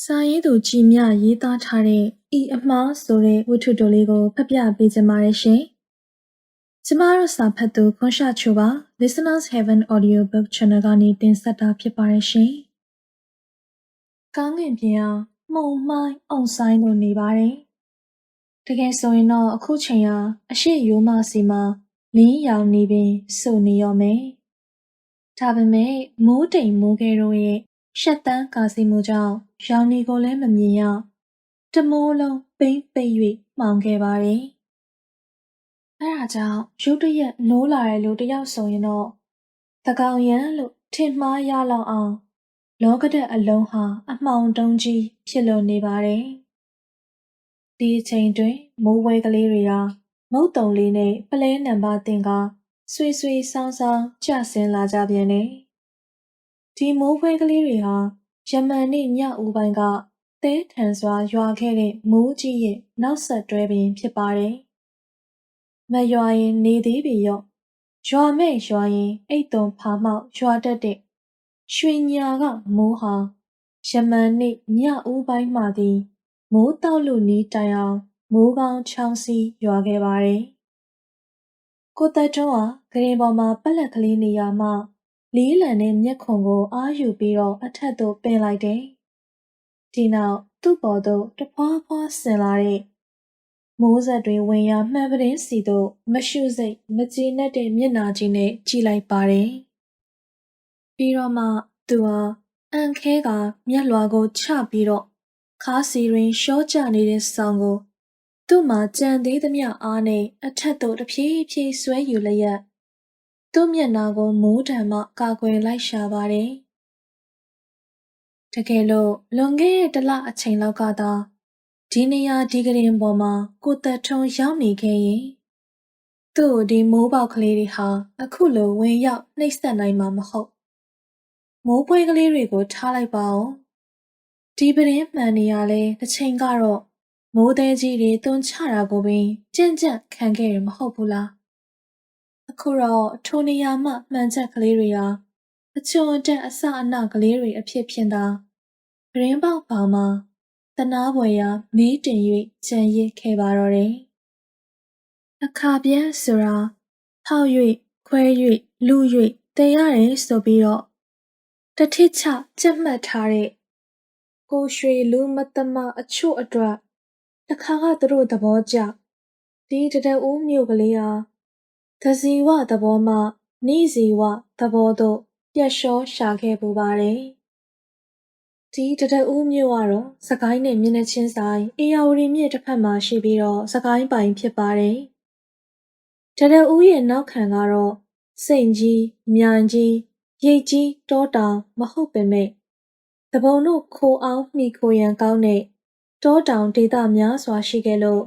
စာရေးသူကြည်မြရေးသားထားတဲ့ဤအမှားဆိုတဲ့ဝတ္ထုတိုလေးကိုဖတ်ပြပေးချင်ပါတယ်ရှင်။ကျမတို့စာဖတ်သူခွန်ရှာချိုပါ Listeners Heaven Audiobook Channel ကနေတင်ဆက်တာဖြစ်ပါတယ်ရှင်။ကောင်းကင်ပြင်အောင်မှုံမှိုင်းအောင်ဆိုင်လို့နေပါတယ်။တကယ်ဆိုရင်တော့အခုချိန်ဟာအရှိရိုးမစီမှာလင်းရောင်နေပင်စုနေရောမယ်။ဒါပေမဲ့မိုးတိမ်မိုးကဲတို့ရဲ့ရှက်တန်းကာစီမှုကြောင့် ရောင်နေကိုလည်းမမြင်ရတမိုးလုံးပိမ့်ပိတ်၍မှောင်ခဲ့ပါတယ်။အဲဒါကြောင့်ရုတ်တရက်နိုးလာတဲ့လူတယောက်ဆိုရင်တော့တကောင်ရန်လို့ထင်မှားရလောက်အောင်လောကဒက်အလုံးဟာအမှောင်တုံးကြီးဖြစ်လို့နေပါတယ်။ဒီအချိန်တွင်မိုးဝဲကလေးတွေဟာမုတ်တုံလေးနဲ့ပလဲနံပါတ်တင်ကဆွေဆွေဆောင်းဆောင်းကျဆင်းလာကြပြန်တယ်။ဒီမိုးဖွဲကလေးတွေဟာ ယမန်နေ့ညဦးပိုင်းကသဲထန်စွာရွာခဲ့တဲ့မိုးကြီးရဲ့နောက်ဆက်တွဲပင်ဖြစ်ပါတယ်။မရွာရင်နေသေးပေရော့ရွာမဲ့ရွာရင်အိတ်သွန်ဖာမောက်ရွာတတ်တဲ့ရွှေညာကမိုးဟာယမန်နေ့ညဦးပိုင်းမှသည်မိုးတောက်လူနီးတိုင်အောင်မိုးကောင်းချောင်းစီးရွာခဲ့ပါတယ်။ကိုသက်တွန်းဟာဂရင်ပေါ်မှာပက်လက်ကလေးနေရာမှ လေးလံတဲ့မျက်ခုံကိုအားယူပြီးတော့အထက်သို့ပင်လိုက်တယ်။ဒီနောက်သူ့ပေါ်သို့တဖွာဖွာဆင်လာတဲ့မိုးဆက်တွေဝင်ရမှန်ပတင်းစီသို့မရှုစိတ်မကြည်နဲ့တဲ့မျက်နာကြီးနဲ့ကြည်လိုက်ပါတယ်။ပြီးတော့မှသူဟာအန်ခဲကမျက်လွှာကိုချပြီးတော့ခါစီတွင်ရှော့ကျနေတဲ့ဆောင်ကို သူ့မှာကြံသေးသမျှအားနဲ့အထက်သို့တဖြည်းဖြည်းဆွဲယူလျက် သူ့မျက်နှာကိုမိုးတံမှကာကွယ်လိုက်ရှာပါတယ်။တကယ်လို့လွန်ခဲ့တဲ့တစ်လအချိန်လောက်ကသာဒီနေရာဒီကရင်ပေါ်မှာကိုသက်ထုံးရောက်နေခဲ့ရင်သူ့ဒီမိုးပေါက်ကလေးတွေဟာအခုလိုဝင်ရောက်နှိပ်စက်နိုင်မှာမဟုတ်။မိုးပွဲကလေးတွေကိုထားလိုက်ပါဦး။ဒီပရင်မှန်နေရလဲတစ်ချိန်ကတော့မိုးသေးကြီးတွေတွန်းချတာကိုပင်ကြင့်ကြံ့ခံခဲ့ရမဟုတ်ဘူးလား။ အခုတော့ထိုနေရာမှမှန်ချက်ကလေးတွေဟာအချွန်တက်အစအနောက်ကလေးတွေအဖြစ်ဖြစ်သာဂရင်းပေါက်ပေါင်မှာတနာပွဲရာမေးတင်၍ကြံရစ်ခဲ့ပါတော့တယ်။အခါပြန်ဆိုတာဖောက်၍ခွဲ၍လူ၍တည်ရတယ်ဆိုပြီးတော့တထစ်ချကြက်မှတ်ထားတဲ့ကိုရွှေလူမသမအချို့အတွက်တခါကသူတို့သဘောကျဒီတတဦးမြို့ကလေးဟာ သဇီဝသဘောမှနိဇီဝသဘောသို့ပြတ်လျှောရှာခဲ့ပူပါတယ်။ဒီတတဦးမြို့ကတော့စကိုင်းနဲ့မျက်နှာချင်းဆိုင်အေယာဝတီမြစ်တစ်ဖက်မှာရှိပြီးတော့စကိုင်းပိုင်ဖြစ်ပါတယ်။တတဦးရဲ့နောက်ခံကတော့စိန်ကြီးမြိုင်ကြီးရိတ်ကြီးတောတောင်မဟုတ်ပေမဲ့တပုံတို့ခိုအောင်မိခိုရန်ကောင်းတဲ့တောတောင်ဒေသများစွာရှိခဲ့လို့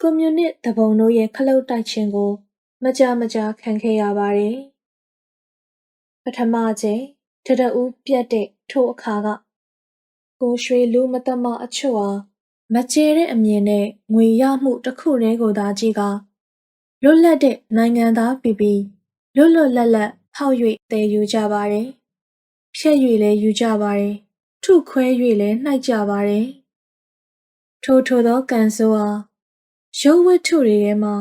ကွန်မြူနစ်တပုံတို့ရဲ့ခလုတ်တိုက်ခြင်းကို မကြာမကြာခံခဲ့ရပါတယ်။ပထမချိန်တတဦးပြတ်တဲ့ထိုအခါကကိုရွှေလူမတမအချို့ဟာမကျဲတဲ့အမြင်နဲ့ငွေရမှုတစ်ခုတည်းကိုသာကြည့်ကလွတ်လပ်တဲ့နိုင်ငံသားပြည်ပြီးလွတ်လွတ်လပ်လပ်ဖောက်၍တည်ယူကြပါတယ်။ဖြက်၍လည်းယူကြပါတယ်။ထုခွဲ၍လည်းနှိုက်ကြပါတယ်။ထိုထိုသောကံဆိုးဟာရုပ်ဝတ္ထုတွေထဲမှာ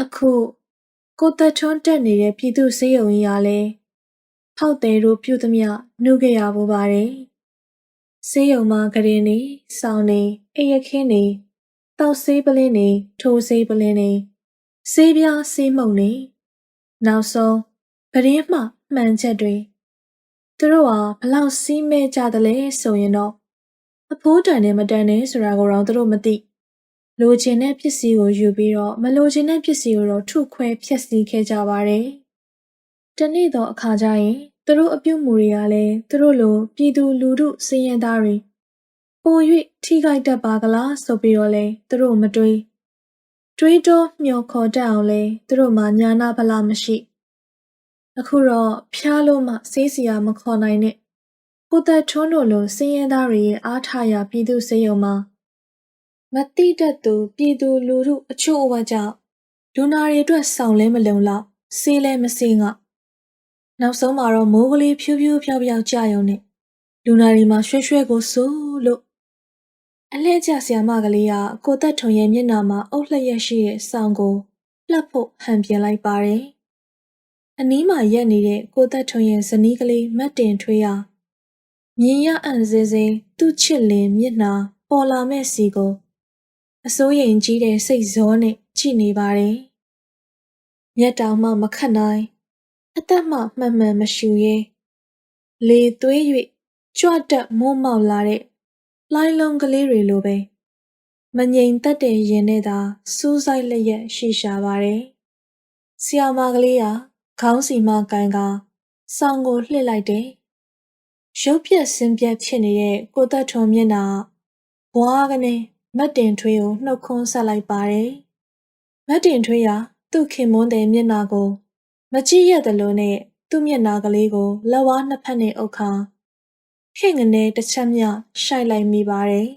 အခု ကိုသက်ထွန်းတက်နေတဲ့ပြည်သူ့ဆေးရုံကြီးဟာလည်းဖောက်သည်တို့ပြုသမျှနှုတ်ခဲ့ရပူပါတယ်။ဆေးရုံမှာကရင်နေစောင်းနေအိယခင်းနေတောက်ဆေးပလင်းနေထိုးဆေးပလင်းနေဆေးပြားဆေးမှုန်နေနောက်ဆုံးပရင်းမှမှန်ချက်တွေသူတို့ဟာဘလောက်စီးမဲကြတယ်လဲဆိုရင်တော့အဖိုးတန်နဲ့မတန်နဲ့ဆိုတာကိုတော့သူတို့မသိ လိုချင်တဲ့ပစ္စည်းကိုယူပြီးတော့မလိုချင်တဲ့ပစ္စည်းကိုတော့ထုခွဲဖျက်ဆီးခဲ့ကြပါတယ်။တနေ့တော့အခါကျရင်သူတို့အပြုတ်မှုတွေကလည်းသူတို့လိုပြည်သူလူထုစည်ရင်သားတွေပို၍ထိခိုက်တတ်ပါကလားဆိုပြီးတော့လဲသူတို့မတွေးတွေးတော့မျောခေါ်တတ်အောင်လဲသူတို့မှညာနာဗလာမရှိအခုတော့ဖျားလို့မှစေးစရာမခေါ်နိုင်နဲ့ကိုသက်ထွန်းတို့လိုစည်ရင်သားတွေရဲ့အားထားရာပြည်သူစေယုံမှာ မသိတတ်သူပြည်သူလူထုအချို့အဝက်ကြောင့်လူနာတွေအတွက်ဆောင်လဲမလုံလောက်ဆေးလဲမဆေးငေါနောက်ဆုံးမှာတော့မိုးကလေးဖြူးဖြူးဖြောက်ဖြောက်ကြရုံနဲ့လူနာတွေမှာရွှဲရွှဲကိုစိုးလို့အလှည့်ကျဆရာမကလေးကကိုသက်ထုံရဲ့မျက်နှာမှာအုပ်လျက်ရှိတဲ့စောင်ကိုလှပ်ဖို့ဟန်ပြင်လိုက်ပါတယ်။အနီးမှာရက်နေတဲ့ကိုသက်ထုံရဲ့ဇနီးကလေးမတ်တင်ထွေးဟာမြင်ရအံ့စေစေသူ့ချစ်လင်မျက်နှာပေါ်လာမဲ့စီကို အစိုးရိမ်ကြီးတဲ့စိတ်ဇောနဲ့ကြည့်နေပါတယ်။မျက်တောင်မှမခတ်နိုင်အသက်မှမှန်မှန်မရှူရဲလေသွေး၍ကြွတက်မိုးမောက်လာတဲ့လှိုင်းလုံးကလေးတွေလိုပဲမငြိမ်သက်တဲ့ရင်နဲ့သာစူးစိုက်လျက်ရှိရှာပါတယ်။ဆီယာမကလေးကခေါင်းစီမကန်ကစောင်းကိုလှစ်လိုက်တယ်။ရုပ်ပြက်စင်ပြက်ဖြစ်နေတဲ့ကိုသက်ထုံမျက်နှာဘွားကနေ မတ်တင်ထွေးကိုနှုတ်ခွန်းဆက်လိုက်ပါတယ်။မတ်တင်ထွေးကသူ့ခင်မွန်းတဲ့မျက်နှာကိုမကြည့်ရသလိုနဲ့သူ့မျက်နှာကလေးကိုလက်ဝါးနှစ်ဖက်နဲ့အုပ်ခါဟင့်ငနဲ့တစ်ချက်မျှရှိုက်လိုက်မိပါတယ်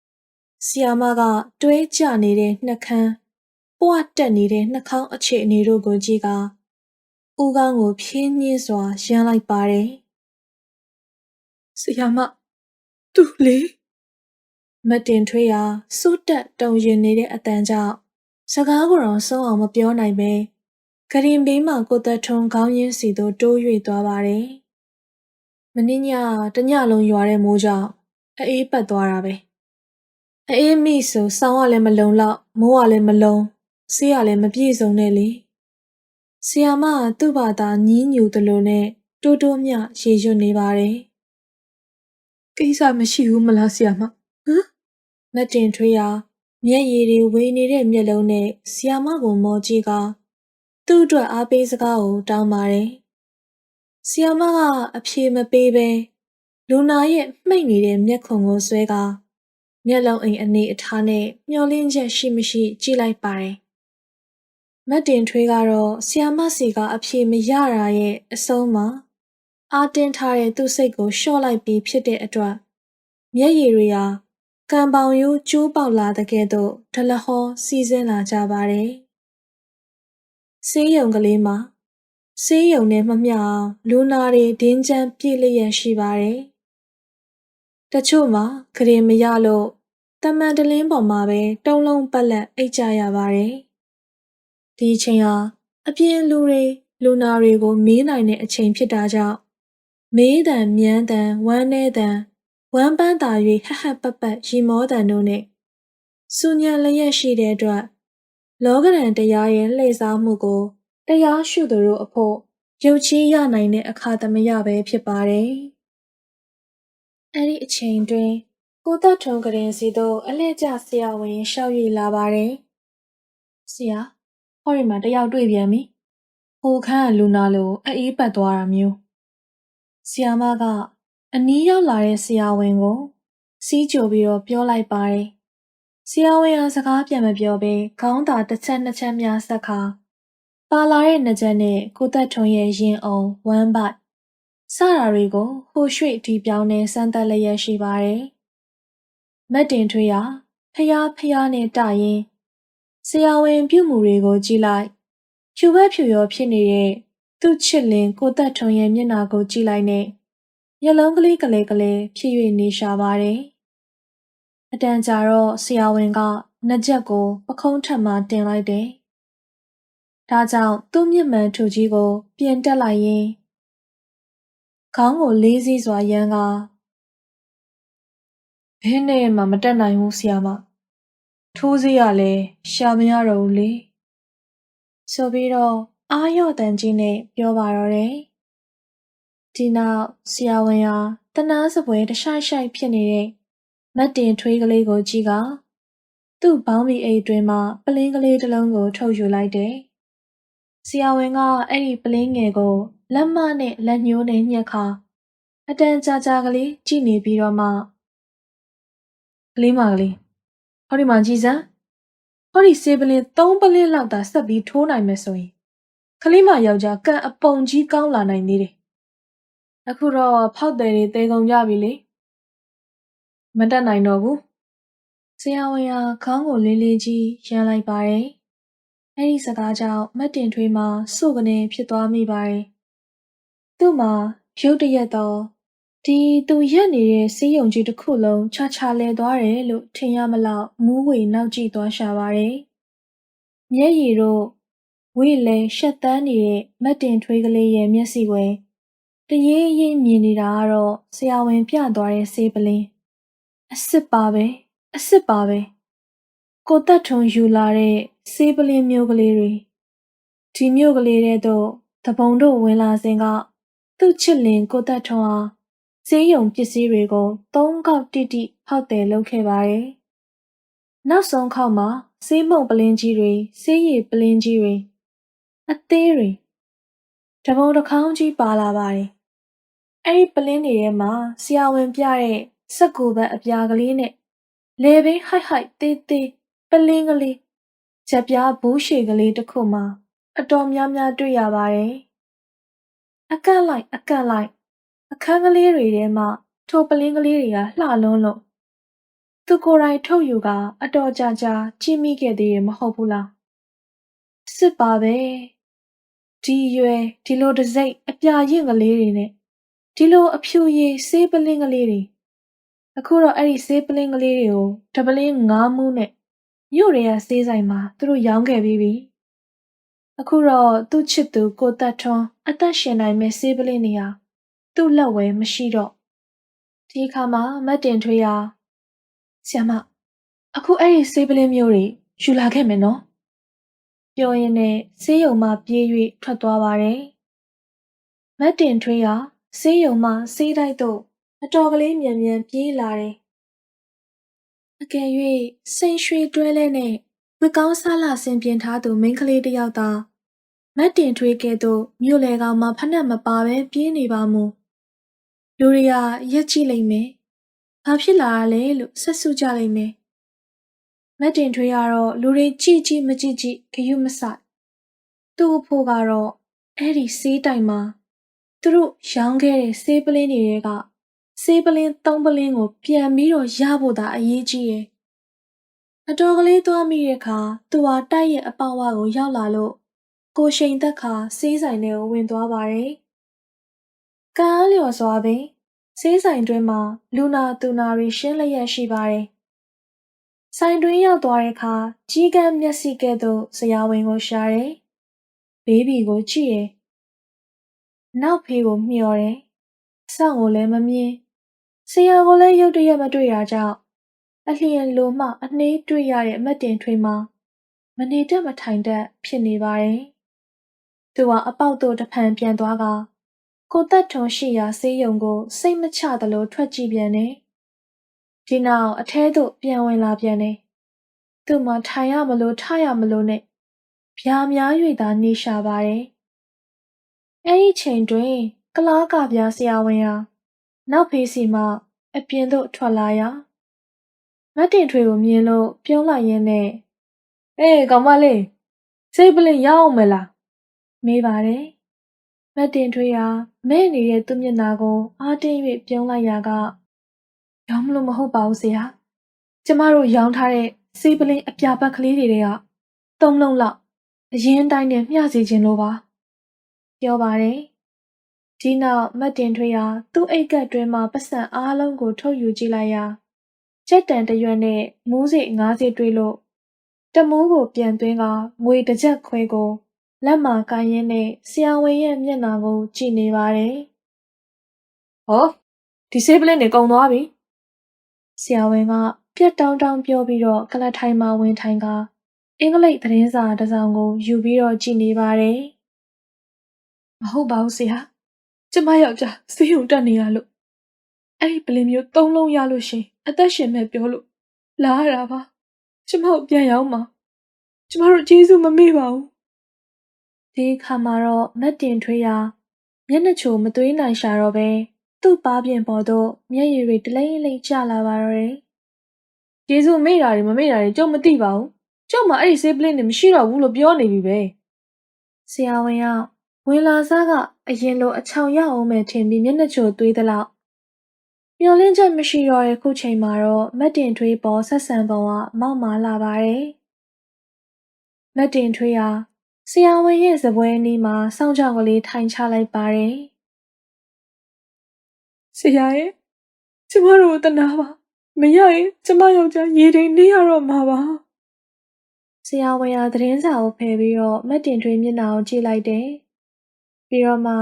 ။ဆီယာမကတွဲကျနေတဲ့နှကန်းပွားတက်နေတဲ့နှာခေါင်းအခြေအနေတို့ကိုကြည့်ကဦးကောင်းကိုဖြင်းညင်းစွာရမ်းလိုက်ပါတယ်။ဆီယာမသူ့လေ မတင်ထွေးရာစိုးတက်တုံရင်နေတဲ့အတန်ကြောင့်စကားကိုတော့ဆုံးအောင်မပြောနိုင်ပဲကရင်ဘေးမှာကိုသက်ထုံခေါင်းရင်းစီသို့တိုး၍သွားပါတယ်။မင်းညတညလုံးရွာတဲ့မိုးကြောင့်အေးပတ်သွားတာပဲ။အေးမိဆိုစောင်းကလည်းမလုံလောက်မိုးကလည်းမလုံဆေးကလည်းမပြည့်စုံနဲ့လေ။ဆီယာမကသူ့ဘာသာညင်းညူသလိုနဲ့တိုးတိုးမြရေရွတ်နေပါတယ်။ကိစ္စမရှိဘူးမလားဆီယာမဟမ် မတင်ထွေးရာမျက်ရည်တွေဝေနေတဲ့မျက်လုံးနဲ့ဆီယာမကိုမောကြည့်ကသူ့အတွက်အားပေးစကားကိုတောင်းပါတယ်။ဆီယာမကအဖြေမပေးဘဲလူနာရဲ့မှိတ်နေတဲ့မျက်ခုံကိုဆွဲကမျက်လုံးအိမ်အနေအထားနဲ့မျောလင်းချက်ရှိမရှိကြည့်လိုက်ပါတယ်။မတ်တင်ထွေးကတော့ဆီယာမစီကအဖြေမရတာရဲ့အဆုံးမှာအာတင်းထားတဲ့သူ့စိတ်ကိုလျှော့လိုက်ပြီးဖြစ်တဲ့အတွက်မျက်ရည်တွေဟာ ကံပေါင်ရိုးကျိုးပေါက်လာတဲ့ကဲ့သို့ဒလဟောစီးဆင်းလာကြပါတယ်။ဆေးရုံကလေးမှာဆေးရုံနဲ့မမျှအောင်လူနာတွေဒင်းချမ်းပြည့်လျက်ရှိပါတယ်။တချို့မှာခရင်မရလို့တမန်တလင်းပေါ်မှာပဲတုံးလုံးပတ်လက်အိတ်ကြရပါတယ်။ဒီအချိန်ဟာအပြင်လူတွေလူနာတွေကိုမေးနိုင်တဲ့အချိန်ဖြစ်တာကြောင့်မေးတံမြန်းတံဝမ်းနေတံ ဝမ်းပန်းသာ၍ဟဟပပရီမောတန်တို့နှင့်စူညံလျက်ရှိတဲ့အတွက်လောကရန်တရားရဲ့လှည့်စားမှုကိုတရားရှုသူတို့အဖို့ရုပ်ချီးရနိုင်တဲ့အခါသမယပဲဖြစ်ပါတယ်။အဲ့ဒီအချိန်တွင်ကိုသက်ထုံကရင်စီတို့အလှည့်ကျဆရာဝန်ရှောက်ရည်လာပါတယ်။ဆရာဟောဒီမှာတယောက်တွေ့ပြန်ပြီ။ဟိုခန်းကလူနာလိုအေးပတ်သွားတာမျိုး။ဆရာမက အနီးရောက်လာတဲ့ဆရာဝန်ကို စီးကြိုပြီးတော့ပြောလိုက်ပါတယ်။ဆရာဝန်ကစကားပြန်မပြောဘဲခေါင်းသာတစ်ချက်နှစ်ချက်များဆက်ခါပါလာတဲ့နှကြက်နဲ့ကိုသက်ထုံရဲ့ရင်အောင်ဝမ်းပိုက်စတာတွေကိုဟိုရွှေ့ဒီပြောင်းနဲ့စမ်းသက်လျက်ရှိပါတယ်။မတ်တင်ထွေးရဖျားဖျားနဲ့တရင်ဆရာဝန်ပြုမှုတွေကိုကြည့်လိုက်ဖြူဘက်ဖြူရောဖြစ်နေတဲ့သူ့ချစ်လင်ကိုသက်ထုံရဲ့မျက်နှာကိုကြည့်လိုက်နဲ့ မျက်လုံးကလေးကလေးကလေးဖြစ်၍နေရှာပါတယ်။အတန်ကြာတော့ဆရာဝန်ကနှကြက်ကိုပခုံးထက်မှတင်လိုက်တယ်။ဒါကြောင့်သူ့မျက်မှန်ထူကြီးကို ပြင်တက်လိုက်ရင်ခေါင်းကိုလေးစီးစွာရမ်းကဘင်းနဲ့မှမတက်နိုင်ဘူးဆရာမ။ထိုးစီးရလဲရှာမရတော့ဘူးလေ။ဆိုပြီးတော့အာရော့တန်ကြီးနဲ့ပြောပါတော့တယ်။ ဒီနောက်ဆရာဝန်ဟာတနာစပွဲတရှိုက်ရှိုက်ဖြစ်နေတဲ့မတ်တင်ထွေးကလေးကိုကြည့်ကသူ့ဘောင်းမီအိတ်တွင်မှပလင်းကလေးတစ်လုံးကိုထုတ်ယူလိုက်တယ်။ဆရာဝန်ကအဲ့ဒီပလင်းငယ်ကိုလက်မနဲ့လက်ညှိုးနဲ့ညှက်ခါအတန်ကြာကြာကလေးကြည့်နေပြီးတော့မှကလေးမကလေးဟောဒီမှာကြည်စမ်းဟောဒီစေပလင်း၃ပလင်းလောက်သာဆက်ပြီးထိုးနိုင်မယ်ဆိုရင်ကလေးမယောက်ျားကန်အပုံကြီးကောင်းလာနိုင်သေးတယ် အခုတော့ဖောက်သည်တွေသေကုန်ကြပြီလေမတက်နိုင်တော့ဘူးဆရာဝန်ကခေါင်းကိုလေးလေးကြီးရမ်းလိုက်ပါတယ်အဲ့ဒီစကားကြောင့်မတ်တင်ထွေးမှာစုကနေဖြစ်သွားမိပါတယ်သူ့မှာရုတ်တရက်တော့ဒီသူရက်နေတဲ့ဆေးရုံကြီးတစ်ခုလုံးခြားခြားလဲသွားတယ်လို့ထင်ရမလောက်မူးဝေနောက်ကြည့်သွားရှာပါတယ်။မျက်ရည်တို့ဝိလဲရှက်တန်းနေတဲ့မတ်တင်ထွေးကလေးရဲ့မျက်စိကို တရေရင်မြင်နေတာကတော့ဆရာဝန်ပြသွားတဲ့ဆေးပလင်းအစ်စ်ပါပဲအစ်စ်ပါပဲကိုတက်ထုံယူလာတဲ့ဆေးပလင်းမျိုးကလေးတွေဒီမျိုးကလေးတဲ့တော့တပုံတို့ဝင်လာစဉ်ကသူ့ချစ်လင်ကိုတက်ထုံအားဈေးရုံပစ္စည်းတွေကိုသုံးခေါက်တိတိဖောက်တယ်လုပ်ခဲ့ပါတယ်။နောက်ဆုံးခေါက်မှာဆေးမုံပလင်းကြီးတွေဆေးရည်ပလင်းကြီးတွေအသေးတွေတပုံတစ်ခေါင်းကြီးပါလာပါတယ်။ အဲ့ဒီပလင်းတွေထဲမှာဆရာဝန်ပြတဲ့စက်ကူဘတ်အပြာကလေးနဲ့လေဘင်းဟိုက်ဟိုက်သေးသေးပလင်းကလေးချက်ပြားဘူးရှည်ကလေးတစ်ခုမှအတော်များများတွေ့ရပါတယ်။အကန့်လိုက်အကန့်လိုက်အခန်းကလေးတွေထဲမှထိုပလင်းကလေးတွေကလှလွန်းလို့သူကိုယ်တိုင်ထုတ်ယူကအတော်ကြာကြာကြည့်မိခဲ့သေးတယ်မဟုတ်ဘူးလားစစ်ပါပဲဒီရွယ်ဒီလိုတစိမ့်အပြာရင့်ကလေးတွေနဲ့ ဒီလိုအဖြူရည်ဆေးပလင်းကလေးတွေအခုတော့အဲ့ဒီဆေးပလင်းကလေးတွေကိုတပလင်းငါးမှုနဲ့မြို့တွေကဆေးဆိုင်မှာသူတို့ရောင်းခဲ့ပြီးပြီအခုတော့သူ့ချစ်သူကိုတက်ထွန်းအသက်ရှင်နိုင်မဲ့ဆေးပလင်းတွေဟာသူ့လက်ဝဲမရှိတော့ဒီအခါမှာမတ်တင်ထွေးဟာဆ iam မအခုအဲ့ဒီဆေးပလင်းမျိုးတွေယူလာခဲ့မယ်နော်ပြောရင်းနဲ့ဆေးရုံမှပြေး၍ထွက်သွားပါတယ်မတ်တင်ထွေးဟာ ဆေးရုံမှဆေးတိုက်သို့အတော်ကလေးမြန်မြန်ပြေးလာတယ်အကယ်၍စိန်ရွှေတွဲလဲနဲ့ဝက်ကောင်းစားလာဆင်ပြင်ထားသူမိန်းကလေးတစ်ယောက်သာမတ်တင်ထွေးကဲ့သို့မြို့လေကောင်မှဖက်နှက်မပါပဲပြေးနေပါမူလူတွေကရက်ကြည့်လိုက်မယ်။ဘာဖြစ်လာတာလဲလို့ဆက်စုကြလိုက်မယ်။မတ်တင်ထွေးကတော့လူတွေကြည့်ကြည့်မကြည့်ကြည့်ဂယုမဆိုင်။သူ့အဖို့ကတော့အဲ့ဒီဆေးတိုင်မှာ သူတို့ရောင်းခဲ့တဲ့ဆေးပလင်းတွေကဆေးပလင်းသုံးပလင်းကို ပြန်ပြီးတော့ရဖို့သာအရေးကြီးရဲ့။အတော်ကလေးသွားမိတဲ့အခါသူဟာတိုက်ရဲ့အပေါဝကိုရောက်လာလို့ကိုရှိန်သက်ခါဆေးဆိုင်ထဲကိုဝင်သွားပါတယ်။ကံအားလျော်စွာပင်ဆေးဆိုင်တွင်းမှာလူနာသူနာတွေရှင်းလျက်ရှိပါတယ်။ဆိုင်တွင်းရောက်သွားတဲ့အခါကြီးကန်းမျက်စိကဲ့သို့ဆရာဝန်ကိုရှာတယ်။ဘေးဘီကိုကြည့်တယ်။ နောက်ဖေးကိုမျှော်တယ်။အဆောင်ကိုလည်းမမြင်။ဆရာကိုလည်းရုတ်တရက်မတွေ့တာကြောင့်အလျင်လိုမှအနှေးတွေ့ရတဲ့အမတ်တင်ထွေးမှာမနေတတ်မထိုင်တတ်ဖြစ်နေပါတယ်။သူကအပေါက်တို့တဖန်ပြန်သွားကကိုသက်ထွန်ရှိရာဆေးရုံကို စိတ်မချသလိုထွက်ကြည့်ပြန်တယ်။ဒီနောက်အထဲသို့ပြန်ဝင်လာပြန်တယ်။သူ့မှာထိုင်ရမလို့ထရမလို့နဲ့ဗျာများ၍သာနေရှာပါတယ်။ အဲဒီချိန်တွင်ကလားကပြဆရာဝန်ဟာနောက်ဖေးစီမှအပြင်သို့ထွက်လာရာမတ်တင်ထွေကိုမြင်လို့ပြုံးလိုက်ရင်းနဲ့အေးကောင်မလေးစိတ်ပလင်ရအောင်မလားမေးပါတယ်မတ်တင်ထွေးဟာမဲ့နေတဲ့သူ့မျက်နှာကိုအားတင်း၍ပြုံးလိုက်ရာကရောင်းမလို့မဟုတ်ပါဘူးဆရာကျမတို့ရောင်းထားတဲ့စေးပလင်းအပြာပတ်ကလေးတွေကသုံးလုံးလောက်အရင်တိုင်းနဲ့မျှစီခြင်းလို့ပါ ပြောပါတယ်ဒီနောက်မတ်တင်ထွေးဟာသူ့အိတ်ကပ်တွင်းမှာပတ်စံအားလုံးကို ထုတ်ယူကြည့်လိုက်ရာကြက်တန်တရွက်နဲ့မူးစိတ်ငါးစိတ်တွေ့လို့တမူးကိုပြန်သွင်းကငွေတစ်ကြက်ခွဲကိုလက်မှာကိုင်ရင်းနဲ့ဆရာဝန်ရဲ့မျက်နှာကိုကြည့်နေပါတယ်။ဟောဒီဆေးပလင်းတွေကုန်သွားပြီ။ဆရာဝန်ကပြက်တောင်းတောင်းပြောပြီးတော့ကလတ်ထိုင်မှာဝင်ထိုင်ကအင်္ဂလိပ်သတင်းစာတစ်စောင်ကိုယူပြီးတော့ကြည့်နေပါတယ်။ မဟုတ်ပါဘူးဆရာ။ကျမယောက်ျားဆေးရုံတက်နေရလို့အဲ့ဒီပလင်းမျိုးသုံးလုံးရလို့ရှင်အသက်ရှင်မဲ့ပြောလို့လာရတာပါ။ကျမကိုပြန်ရောက်မှာ။ကျမတို့ကျေးဇူးမမေ့ပါဘူးဒီအခါမှာတော့မတ်တင်ထွေးရာမျက်နှာချိုမသွေးနိုင်ရှာတော့ပဲသူ့ပါးပြင်ပေါ်သို့မျက်ရည်တွေတလိမ့်လိမ့်ကျလာပါတော့တယ်။ကျေးဇူးမေ့တာတွေမမေ့တာတွေကျုပ်မသိပါဘူး။ကျုပ်မှအဲ့ဒီဆေးပလင်းတွေမရှိတော့ဘူးလို့ပြောနေပြီပဲ။ဆရာဝန်က ဝင်လာစားကအရင်လိုအချောင်ရအောင်မဲ့ထင်ပြီးမျက်နှာချိုသွေးသလောက်မျောလင်းချက်မရှိတော့တဲ့ခုချိန်မှာတော့မတ်တင်ထွေးပေါ်ဆက်ဆံပုံကမောက်မာလာပါတယ်။မတ်တင်ထွေးဟာဆရာဝန်ရဲ့စားပွဲအနီးမှာစောင့်ကြောက်ကလေးထိုင်ချလိုက်ပါတယ်။ဆဆရာရဲ့ကျမတို့တနာပါမရရင်ကျမယောက်ျားရေတိန်နေရတော့မှာပါဆရာဝန်ကသတင်းစာကိုဖယ်ပြီးတော့မက်တင်ထွေးမျက်နှာကိုကြည့်လိုက်တယ် ပြီးတော့မှ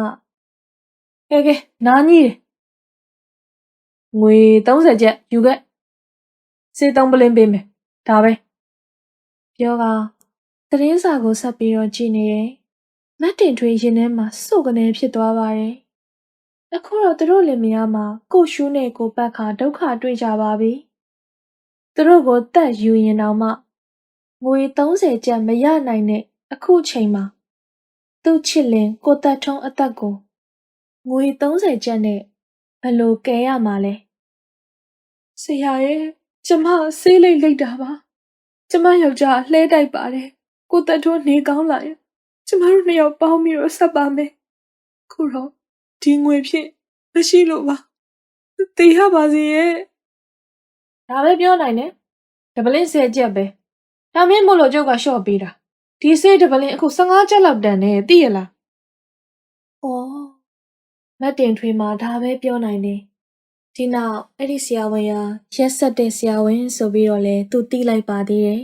ကဲကဲနားကြီးတယ်ငွေ30ကျပ်ယူခဲ့စေးသုံးပလင်းပေးမယ်ဒါပဲပြောကသတင်းစာကိုဆက်ပြီးတော့ကြည့်နေတယ်မက်တင်ထွေးရင်ထဲမှာစုတ်ကနေဖြစ်သွားပါတယ်အခုတော့သူတို့လင်မယားမှာကိုရှူးနဲ့ကိုပတ်ခါဒုက္ခတွေ့ကြပါပြီသူတို့ကိုတတ်ယူရင်တောင်မှငွေ30ကျပ်မရနိုင်တဲ့အခုချိန်မှာ သူ့ချစ်လင်ကိုတက်ထုံးအသက်ကိုငွေ30ကျပ်နဲ့ဘယ်လိုကယ်ရမှာလဲဆရာရဲ့ကျမဆေးလိတ်လိတ်တာပါကျမယောက်ျားလှဲတိုက်ပါတယ်ကိုတက်ထုံးနေကောင်းလာရင်ကျမတို့နှစ်ယောက်ပေါင်းပြီးတော့ဆက်ပါမယ်ခုတော့ဒီငွေဖြင့်မရှိလို့ပါတေးရပါစေရဲ့ဒါပဲပြောနိုင်တယ်ဒပလင်း10ကျပ်ပဲဒါမင်းမို့လို့ကျုပ်ကရှော့ပေးတာ ဒီစေးဒပလင်းအခု15ကျပ်လောက်တန်တယ်သိရလားဩမတ်တင်ထွေးမှာဒါပဲပြောနိုင်တယ်ဒီနောက်အဲ့ဒီဆရာဝန်ကရက်ဆက်တဲ့ဆရာဝန်ဆိုပြီးတော့လဲသူတီးလိုက်ပါသေးတယ်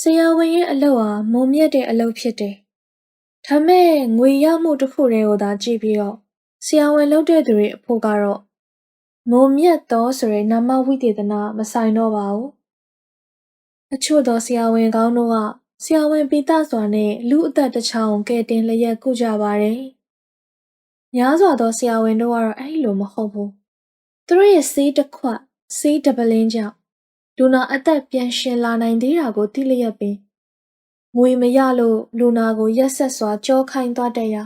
ဆရာဝန်ရဲ့အလုပ်ဟာမုံမြတ်တဲ့အလုပ်ဖြစ်တယ်ဒါမဲ့ငွေရမှုတစ်ခုတည်းကိုသာကြည့်ပြီးတော့ဆရာဝန်လုပ်တဲ့သူတွေအဖို့ကတော့မုံမြတ်တော်ဆိုတဲ့နာမဝိသေသနာမဆိုင်တော့ပါဘူးအချို့သောဆရာဝန်ကောင်းတို့က ဆရာဝန်ပိတစွာနဲ့လူအသက်တစ်ချောင်းကဲတင်လျက်ကုကြပါတယ်များစွာသောဆရာဝန်တို့ကတော့အဲ့လိုမဟုတ်ဘူးသူတို့ရဲ့စေးတစ်ခွက်စေးတပလင်းကြောင့်လူနာအသက်ပြန်ရှင်လာနိုင်သေးတာကိုသိလျက်ပင်ငွေမရလို့လူနာကိုရက်ဆက်စွာကြောခိုင်းသွားတဲ့ရာ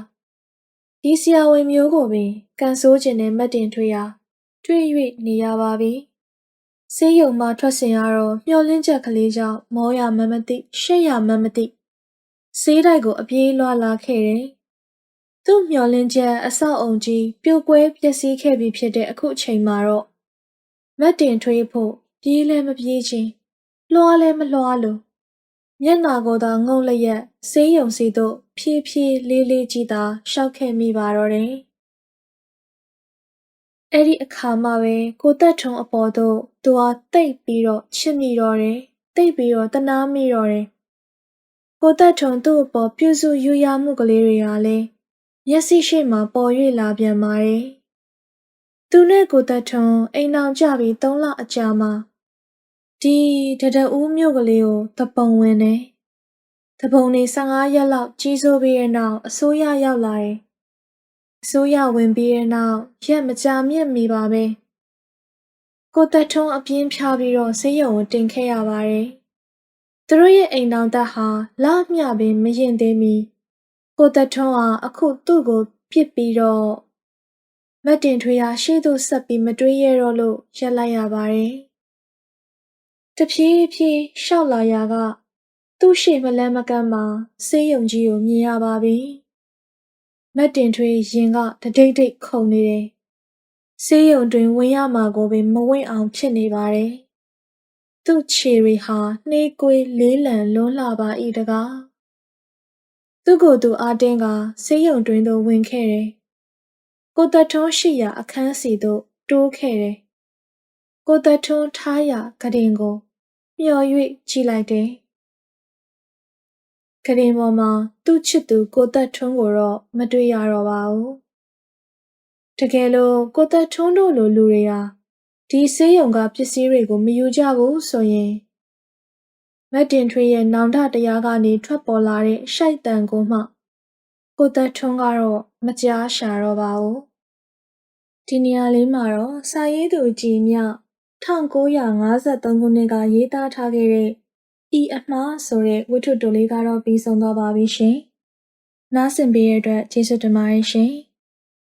ဒီဆရာဝန်မျိုးကိုပင်ကန်ဆိုးခြင်းနဲ့မတ်တင်ထွေးရာတွေ့၍နေရပါပြီ ဆေးရုံမှထွက်စဉ်ကတော့မျောလင်းချက်ကလေးကြောင့်မောရမမသိရှက်ရမမသိဆေးတိုက်ကိုအပြေးလွှာလာခဲ့တယ်သူ့မျောလင်းချက်အဆောက်အုံကြီးပြိုကွဲပျက်စီးခဲ့ပြီဖြစ်တဲ့အခုအချိန်မှာတော့မတ်တင်ထွေးဖို့ပြေးလဲမပြေးချင်းလွှားလဲမလွှားလို့မျက်နာကိုသာငုံလျက်ဆေးရုံစီသို့ဖြည်းဖြည်းလေးလေးကြီးသာရှောက်ခဲ့မိပါတော့တယ်။ အဲ့ဒီအခါမှပဲကိုသက်ထုံအပေါ်သို့သူဟာတိတ်ပြီးတော့ချစ်မိတော့တယ်။တိတ်ပြီးတော့တနာမိတော့တယ်။ကိုသက်ထုံသူ့အပေါ်ပြုစုယူရမှုကလေးတွေဟာလည်းမျက်စိရှိမှပေါ်၍လာပြန်ပါတယ်။သူနဲ့ကိုသက်ထုံအိမ်အောင်ကြပြီး၃လအကြာမှာဒီတတဦးမြို့ကလေးကိုတပုံဝင်တယ်။တပုံနေ15ရက်လောက်ကြီးစိုးပြီးတဲ့နောက်အစိုးရရောက်လာတယ်။ အစိုးရဝင်ပြီးတဲ့နောက်ရက်မကြာမြင့်မီပါပဲ။ကိုသက်ထုံးအပြင်းဖြားပြီးတော့ဆေးရုံကိုတင်ခဲ့ရပါတယ်။သူတို့ရဲ့အိမ်တော်သက်ဟာလမျှပင်မရင်သေးမီကိုသက်ထုံးဟာအခုသူ့ကိုပြစ်ပြီးတော့မတ်တင်ထွေးရာရှေ့သို့ဆက်ပြီးမတွေးရတော့လို့ရက်လိုက်ရပါတယ်။တဖြည်းဖြည်းရှောက်လာရာကသူ့ရှေ့မလန်းမကန်းမှာဆေးရုံကြီးကိုမြင်ရပါပြီ။ မတ်တင်ထွေးရင်ကတဒိတ်ဒိတ်ခုန်နေတယ်။ဆေးရုံတွင်ဝင်ရမှာကိုပင်မဝင်အောင်ဖြစ်နေပါတယ်။သူ့ခြေတွေဟာနှေးကွေးလေးလံလွန်းလှပါ၏တကား။သူ့ကိုယ်သူအားတင်းကဆေးရုံတွင်သို့ဝင်ခဲ့တယ်။ကိုသက်ထွန်းရှိရာအခန်းစီသို့တိုးခဲ့တယ်ကိုသက်ထွန်းထားရာကတင်ကို မျော်၍ကြည့်လိုက်တယ်။ ကတင်ပေါ်မှာသူ့ချစ်သူကိုသက်ထွန်းကိုတော့မတွေ့ရတော့ပါဘူး။တကယ်လို့ကိုသက်ထွန်းတို့လိုလူတွေဟာဒီဆေးရုံကပစ္စည်းတွေကိုမယူကြဘူးဆိုရင်မတ်တင်ထွေးရဲ့နောင်တတရားကနေထွက်ပေါ်လာတဲ့ရှိုက်တန်ကိုမှ ကိုသက်ထွန်းကတော့မကြားရှာတော့ပါဘူး။ဒီနေရာလေးမှာတော့စာရေးသူကြည်မြ1953ခုနှစ်ကရေးသားထားခဲ့တဲ့ ဤအမှားဆိုတဲ့ဝတ္ထုတိုလေးကတော့ပြီးဆုံးသွားပါပြီရှင်။နားဆင်ပေးတဲ့အတွက်ကျေးဇူးတင်ပါတယ်ရှင်။